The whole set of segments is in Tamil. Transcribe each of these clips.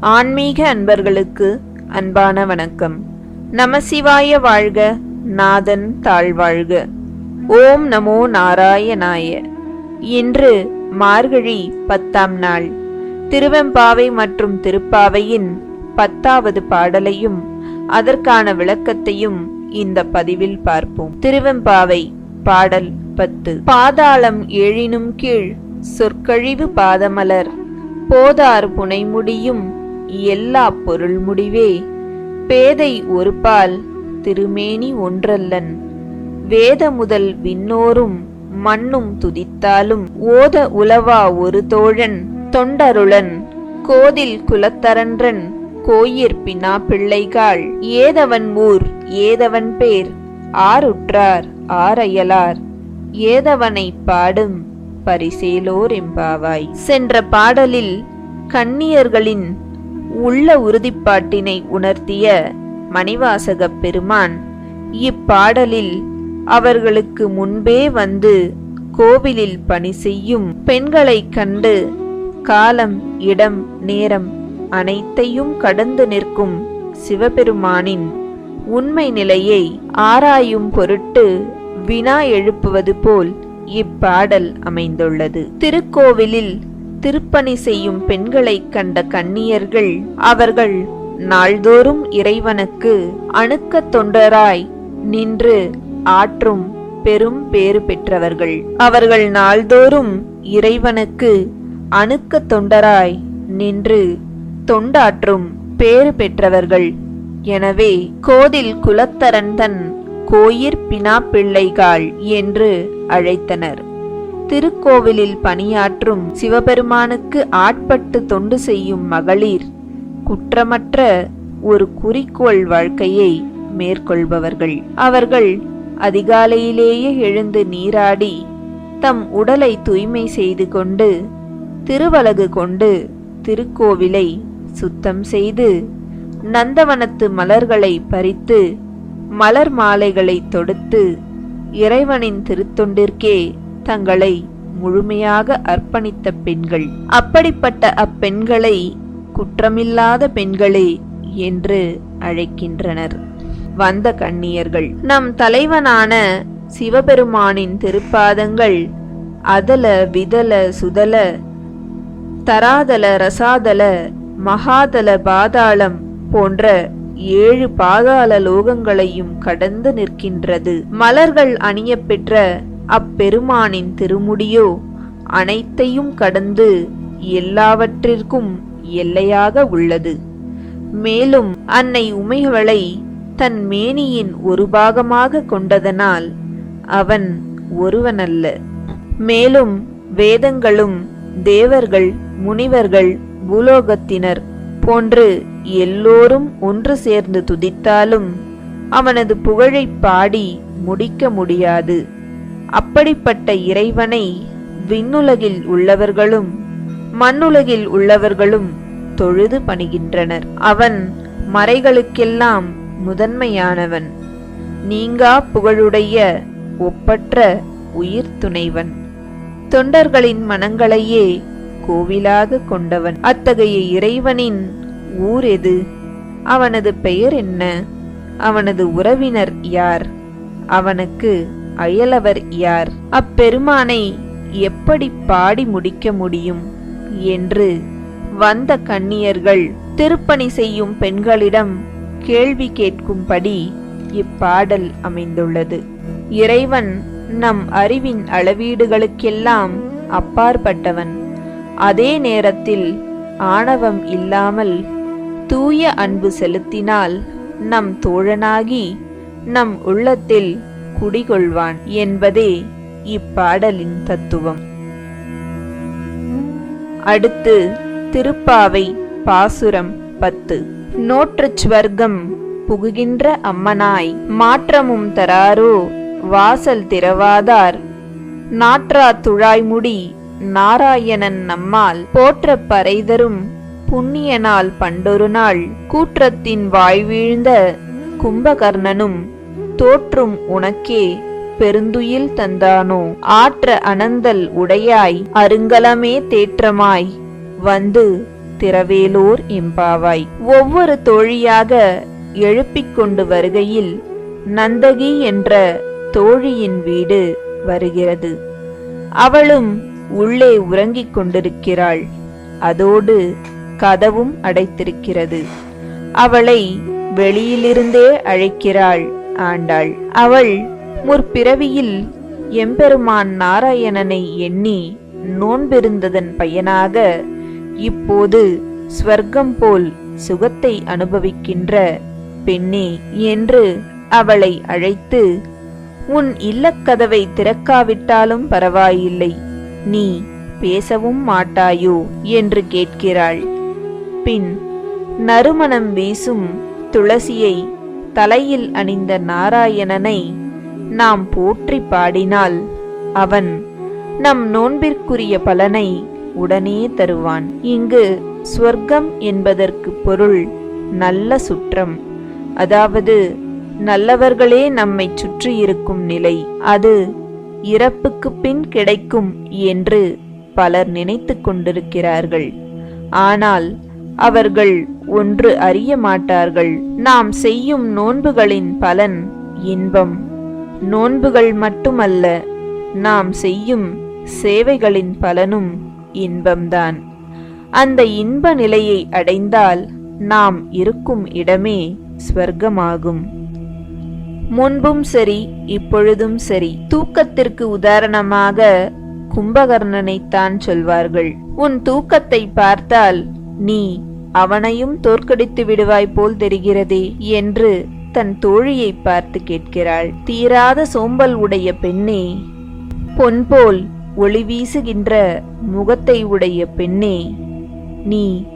ஆன்மீக அன்பர்களுக்கு அன்பான வணக்கம். நமசிவாய வாழ்க நாதன் தாழ்வாழ்க. ஓம் நமோ நாராயணாய. இன்று மார்கழி பத்தாம் நாள். திருவெம்பாவை மற்றும் திருப்பாவையின் பத்தாவது பாடலையும் அதற்கான விளக்கத்தையும் இந்த பதிவில் பார்ப்போம். திருவெம்பாவை பாடல் பத்து. பாதாளம் ஏழினும் கீழ் சொற்கழிவு பாதமலர் போதார் புனைமுடியும் எல்லா பொருள் முடிவே. பேதை ஒருபால் திருமேனி ஒன்றல்லன். வேத முதல் விண்ணோரும் மண்ணும் துதித்தாலும் ஓத உலவா ஒரு தோழன் தொண்டருளன். கோதில் குலத்தரன்றன் கோயிற் பினா பிள்ளைகாள். ஏதவன் ஊர் ஏதவன் பேர் ஆருற்றார் ஆரையலார் ஏதவனை பாடும் பரிசேலோர் எம்பாவாய் சென்ற பாடலில் கன்னியர்களின் உள்ள உறுதிப்பாட்டினை உணர்த்திய மணிவாசகப் பெருமான் இப்பாடலில் அவர்களுக்கு முன்பே வந்து கோவிலில் பணி செய்யும் பெண்களைக் கண்டு காலம் இடம் நேரம் அனைத்தையும் கடந்து நிற்கும் சிவபெருமானின் உண்மை நிலையை ஆராயும் பொருட்டு வினா எழுப்புவது போல் இப்பாடல் அமைந்துள்ளது. திருக்கோவிலில் திருப்பணி செய்யும் பெண்களைக் கண்ட கன்னியர்கள். அவர்கள் நாள்தோறும் இறைவனுக்கு அணுக்கத் தொண்டராய் நின்று ஆற்றும் பெரும் பேறு பெற்றவர்கள். அவர்கள் நாள்தோறும் இறைவனுக்கு அணுக்கத் தொண்டராய் நின்று தொண்டாற்றும் பேறு பெற்றவர்கள். எனவே கோதில் குலத்தரந்தன் கோயிற் பினாப்பிள்ளைகாள் என்று அழைத்தனர். திருக்கோவிலில் பணியாற்றும் சிவபெருமானுக்கு ஆட்பட்டு தொண்டு செய்யும் மகளிர் குற்றமற்ற ஒரு குறிக்கோள் வாழ்க்கையை மேற்கொள்பவர்கள். அவர்கள் அதிகாலையிலேயே எழுந்து நீராடி தம் உடலை தூய்மை செய்து கொண்டு திருவலகு கொண்டு திருக்கோவிலை சுத்தம் செய்து நந்தவனத்து மலர்களை பறித்து மலர் மாலைகளை தொடுத்து இறைவனின் திருத்தொண்டிற்கே தங்களை முழுமையாக அர்ப்பணித்த பெண்கள். அப்படிப்பட்ட அப்பெண்களை குற்றமில்லாத பெண்களே என்று அழைக்கின்றனர். வந்த கண்ணியர்கள் நம் தலைவனான சிவபெருமானின் திருப்பாதங்கள் அதல விதல சுதல தராதல ரசாதல மகாதல பாதாளம் போன்ற ஏழு பாதாள லோகங்களையும் கடந்து நிற்கின்றது. மலர்கள் அணிய பெற்ற அப்பெருமானின் திருமுடியோ? அனைத்தையும் கடந்து எல்லாவற்றிற்கும் எல்லையாக உள்ளது. மேலும் அன்னை உமைகளை தன் மேனியின் ஒரு பாகமாக கொண்டதனால் அவன் ஒருவனல்ல. மேலும் வேதங்களும் தேவர்கள் முனிவர்கள் பூலோகத்தினர் போன்று எல்லோரும் ஒன்று சேர்ந்து துதித்தாலும் அவனது புகழைப் பாடி முடிக்க முடியாது. அப்படிப்பட்ட இறைவனை விண்ணுலகில் உள்ளவர்களும் மண்ணுலகில் உள்ளவர்களும் தொழுது பணிகின்றனர். அவன் மறைகளுக்கெல்லாம் முதன்மையானவன். நீங்கா புகழுடைய ஒப்பற்ற உயிர் துணைவன். தொண்டர்களின் மனங்களையே கோவிலாக கொண்டவன். அத்தகைய இறைவனின் ஊர் எது? அவனது பெயர் என்ன? அவனது உறவினர் யார்? அவனுக்கு அயலவர் யார்? அப்பெருமானை எப்படி பாடி முடிக்க முடியும்? என்று வந்த கன்னியர்கள் திருப்பணி செய்யும் பெண்களிடம் கேள்வி கேட்கும்படி இப்பாடல் அமைந்துள்ளது. இறைவன் நம் அறிவின் அளவீடுகளுக்கெல்லாம் அப்பாற்பட்டவன். அதே நேரத்தில் ஆணவம் இல்லாமல் தூய அன்பு செலுத்தினால் நம் தோழனாகி நம் உள்ளத்தில் குடிகொள்வான் என்பதே இப்பாடலின் தத்துவம். அடுத்து திருப்பாவை பாசுரம் பத்து. நோற்றுச் ஸ்வர்க்கம் புகுகின்ற அம்மனாய் மாற்றமும் தராரோ வாசல் திறவாதார். நாற்றா துழாய்முடி நாராயணன் நம்மால் போற்ற பறைதரும் புண்ணிய நாள் பண்டொரு நாள் கூற்றத்தின் வாய்வீழ்ந்த கும்பகர்ணனும் தோற்றும் உனக்கே பெருந்துயில் தந்தானோ? ஆற்ற அனந்தல் உடையாய் அருங்கலமே தேற்றமாய் வந்து திரவேலூர் எம்பாவாய். ஒவ்வொரு தோழியாக எழுப்பிக் கொண்டு வருகையில் நந்தகி என்ற தோழியின் வீடு வருகிறது. அவளும் உள்ளே உறங்கிக் கொண்டிருக்கிறாள். அதோடு கதவும் அடைத்திருக்கிறது. அவளை வெளியிலிருந்தே அழைக்கிறாள். ஆண்டாள். அவள் முற்பிறவியில் எம்பெருமான் நாராயணனை எண்ணி நோன்பிருந்ததன் பயனாக இப்போது ஸ்வர்க்கம் போல் சுகத்தை அனுபவிக்கின்ற பெண்ணே என்று அவளை அழைத்து உன் இல்லக்கதவை திறக்காவிட்டாலும் பரவாயில்லை. நீ பேசவும் மாட்டாயோ? என்று கேட்கிறாள். பின் நறுமணம் வீசும் துளசியை தலையில் அணிந்த நாராயணனை நாம் போற்றி பாடினால் அவன் நம் நோன்பிற்குரிய பலனை உடனே தருவான். இங்கு ஸ்வர்க்கம் என்பதற்கு பொருள் நல்ல சுற்றம். அதாவது நல்லவர்களே நம்மை சுற்றி இருக்கும் நிலை. அது இறப்புக்கு பின் கிடைக்கும் என்று பலர் நினைத்து கொண்டிருக்கிறார்கள். ஆனால் அவர்கள் ஒன்று அறிய மாட்டார்கள். நாம் செய்யும் நோன்புகளின் பலன் இன்பம். நோன்புகள் மட்டுமல்ல நாம் செய்யும் சேவைகளின் பலனும் இன்பம்தான். அந்த இன்ப நிலையை அடைந்தால் நாம் இருக்கும் இடமே ஸ்வர்க்கமாகும். முன்பும் சரி இப்பொழுதும் சரி. தூக்கத்திற்கு உதாரணமாக கும்பகர்ணனைத்தான் சொல்வார்கள். உன் தூக்கத்தை பார்த்தால் நீ அவனையும் தோற்கடித்து விடுவாய் போல் தெரிகிறதே என்று தன் தோழியை பார்த்து கேட்கிறாள். தீராத சோம்பல் உடைய பெண்ணே பொன் போல் ஒளி வீசுகின்ற முகத்தை உடைய பெண்ணே நீ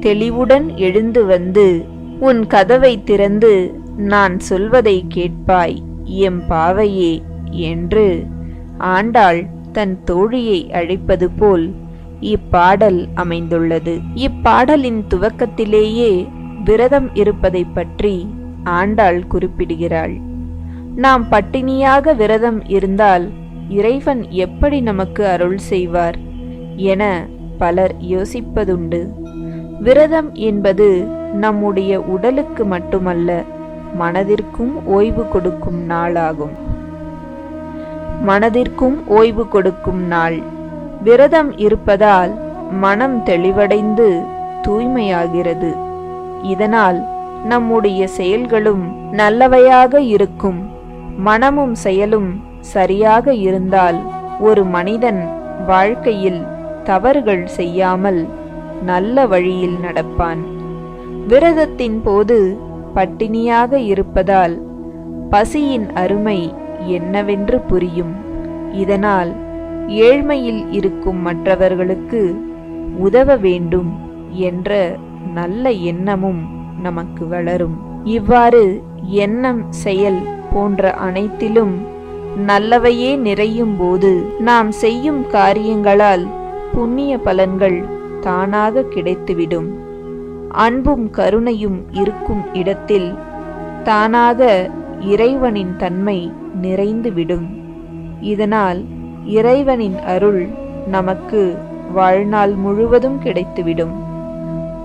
தெளிவுடன் எழுந்து வந்து உன் கதவை திறந்து நான் சொல்வதை கேட்பாய் எம் பாவையே என்று ஆண்டாள் தன் தோழியை அழைப்பது போல் இப்பாடல் அமைந்துள்ளது. இப்பாடலின் துவக்கத்திலேயே விரதம் இருப்பதை பற்றி ஆண்டாள் குறிப்பிடுகிறாள். நாம் பட்டினியாக விரதம் இருந்தால் இறைவன் எப்படி நமக்கு அருள் செய்வார் என பலர் யோசிப்பதுண்டு. விரதம் என்பது நம்முடைய உடலுக்கு மட்டுமல்ல மனதிற்கும் ஓய்வு கொடுக்கும் நாளாகும். மனதிற்கும் ஓய்வு கொடுக்கும் நாள். விரதம் இருப்பதால் மனம் தெளிவடைந்து தூய்மையாகிறது. இதனால் நம்முடைய செயல்களும் நல்லவையாக இருக்கும். மனமும் செயலும் சரியாக இருந்தால் ஒரு மனிதன் வாழ்க்கையில் தவறுகள் செய்யாமல் நல்ல வழியில் நடப்பான். விரதத்தின் போது பட்டினியாக இருப்பதால் பசியின் அருமை என்னவென்று புரியும். இதனால் ஏழ்மையில் இருக்கும் மற்றவர்களுக்கு உதவ வேண்டும் என்ற நல்ல எண்ணமும் நமக்கு வளரும். இவ்வாறு எண்ணம் செயல் போன்ற அனைத்திலும் நல்லவையே நிறையும் போது நாம் செய்யும் காரியங்களால் புண்ணிய பலன்கள் தானாக கிடைத்துவிடும். அன்பும் கருணையும் இருக்கும் இடத்தில் தானாக இறைவனின் தன்மை நிறைந்துவிடும். இதனால் இறைவனின் அருள் நமக்கு வாழ்நாள் முழுவதும் கிடைத்துவிடும்.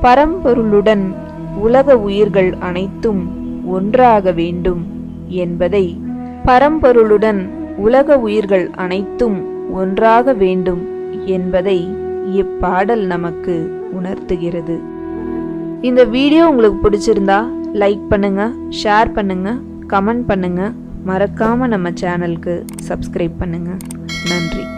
பரம்பொருளுடன் உலக உயிர்கள் அனைத்தும் ஒன்றாக வேண்டும் என்பதை பரம்பொருளுடன் உலக உயிர்கள் அனைத்தும் ஒன்றாக வேண்டும் என்பதை இப்பாடல் நமக்கு உணர்த்துகிறது. இந்த வீடியோ உங்களுக்கு பிடிச்சிருந்தா லைக் பண்ணுங்க ஷேர் பண்ணுங்க கமெண்ட் பண்ணுங்க. மறக்காம நம்ம சேனலுக்கு சப்ஸ்கிரைப் பண்ணுங்க. நன்றி.